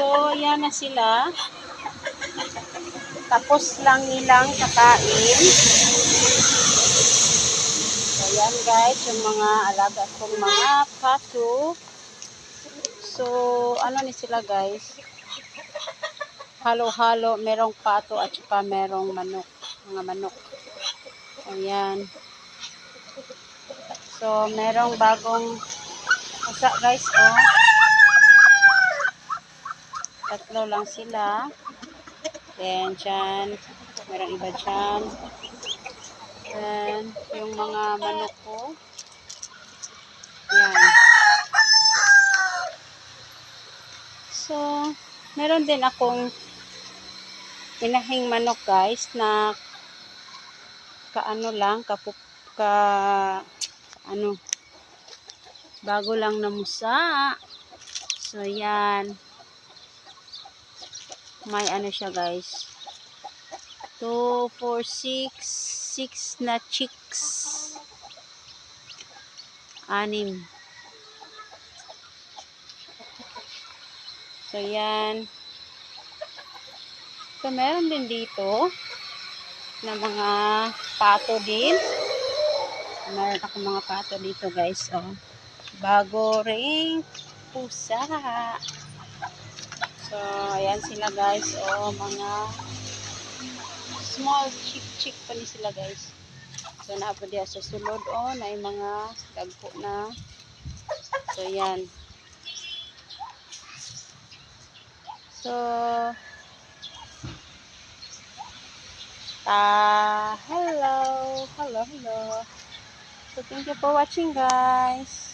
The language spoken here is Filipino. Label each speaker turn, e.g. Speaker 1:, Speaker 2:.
Speaker 1: So, yan na sila. Tapos lang nilang kakain. So, guys, yung mga alaga kong mga pato. So, ano ni sila guys? Halo-halo, merong pato at saka merong manok. Mga manok. Ayan. So, merong bagong asa guys, oh. Tatlo lang sila. Then, dyan. Merong iba dyan. Then, yung mga manok ko. Yan. So, meron din akong inahing manok guys na kaano lang, kapup, ka, ano, bago lang namusa. So, yan. May ano siya guys. 2, 4, 6, 6 na chicks. Anim. So, yan. So, meron din dito na mga pato din. Meron ako mga pato dito guys. Oh. Bago ring pusa. So, ayan sila guys. Oh, mga small chick chick pa ni sila guys. So, naapa diya sa sulod. Oh, na yung mga dagpo na. So, yan. So, ah, hello, hello, hello. So, thank you for watching, guys.